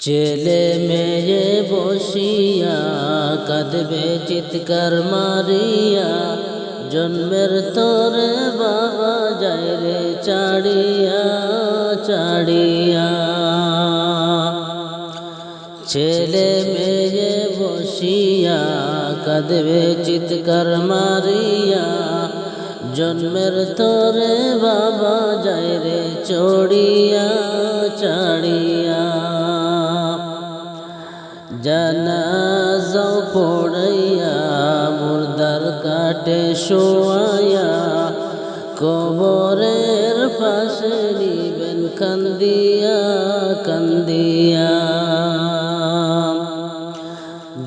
ছেলে মেয়ে বসিয়া কাঁদবে চিৎকার মারিয়া জন্মের তোরে বাবা যায় রে চাড়িয়া চাড়িয়া ছেলে মেয়ে বসিয়া কাঁদবে চিৎকার মারিয়া জন্মের তোরে বাবা যায় রে চড়িয়া চাড়িয়া জানাজাও পড়াইয়া, মুর্দার কাটে শোয়াইয়া, কবরের পাশে নিবেন কান্দিয়া কান্দিয়া।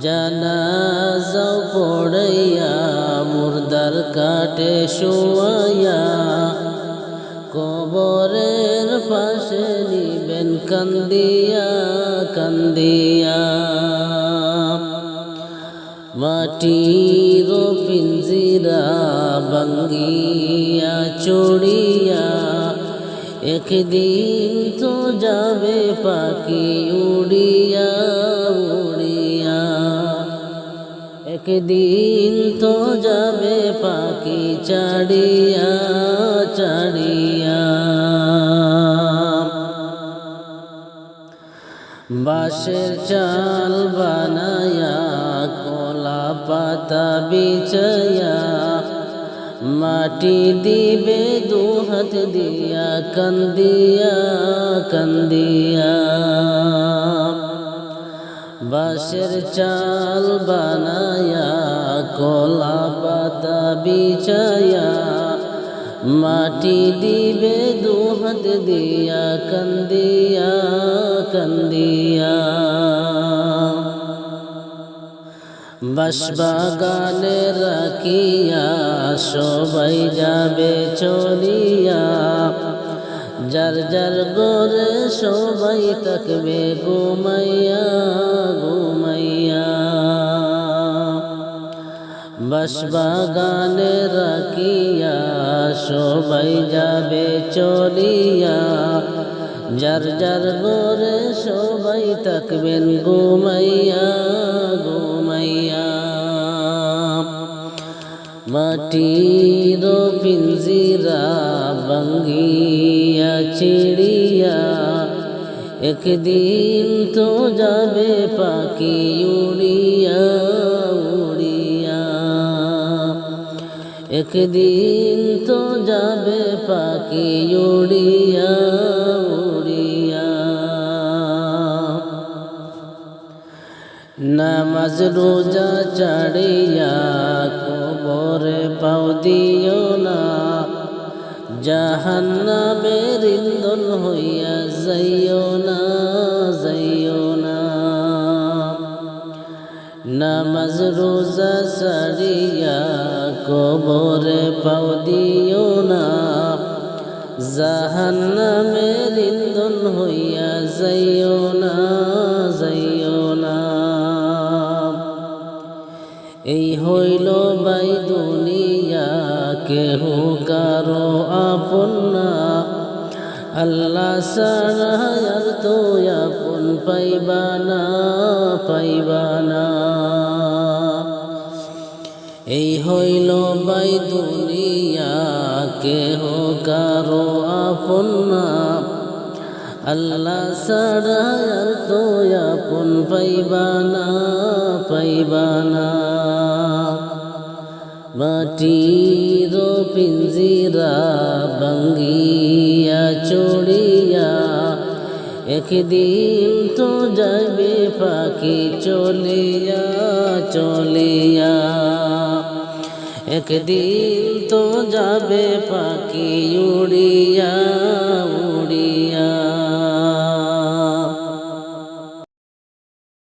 জানাজাও পড়াইয়া, মুর্দার কাটে শোয়াইয়া, কবরের পাশে কান্দিয়া কান্দিয়া মাটির পিঞ্জিরা বাঙ্গিয়া চড়িয়া একদিন তো যাবে পাখি উড়িয়া উড়িয়া একদিন তো যাবে পাখি চাড়িয়া চাড়িয়া বাঁশের চাল বানায়া, কলা পাতা বিছায়া, মাটি দিবে দু হাত দিয়া, কান্দিয়া কান্দিয়া। বাঁশের চাল বানায়া, কলা পাতা বিছায়া, মাটি দিবে দু হাত দিয়া, কান্দিয়া কান্দিয়া। বাসবাগানে রাখিয়া সবাই যাবে চলিয়া। যার যার গোরে সবাই থাকবে ঘুমাইয়া ঘুমাইয়া। বাসবাগানে রাখিয়া সবাই যাবে চলিয়া। যার যার গোরে সবাই থাকবেন ঘুমাইয়া। মাটির পিঞ্জিরা বাঙ্গিয়া চিড়িয়া একদিন তো যাবে পাখি উড়িয়া উড়িয়া। একদিন তো যাবে পাখি উড়িয়া উড়িয়া। নামাজ রোজা চাড়িয়া কবরে পাও দিও না। জাহান্নামের ইন্ধন হইয়া যাইও না যাইও না। নামাজ রোজা সারিয়া কবরে পাও দিও না। জাহান্নামের ইন্ধন হইয়া যাইও না যাইও না। এই হইল কেহ কারও আপন না। আল্লাহ সারা আর তো আপন পাইবানা পাইবানা এই হইল বাই দুনিয়া, কেহ কারও আপন না। আল্লাহ সারা আর তো আপন পাইবানা পাইবানা মাটির পিঞ্জিরা বাঙ্গিয়া চড়িয়া, একদিন তো যাবে পাখি চলিয়া চলিয়া। একদিন তো যাবে পাখি উড়িয়া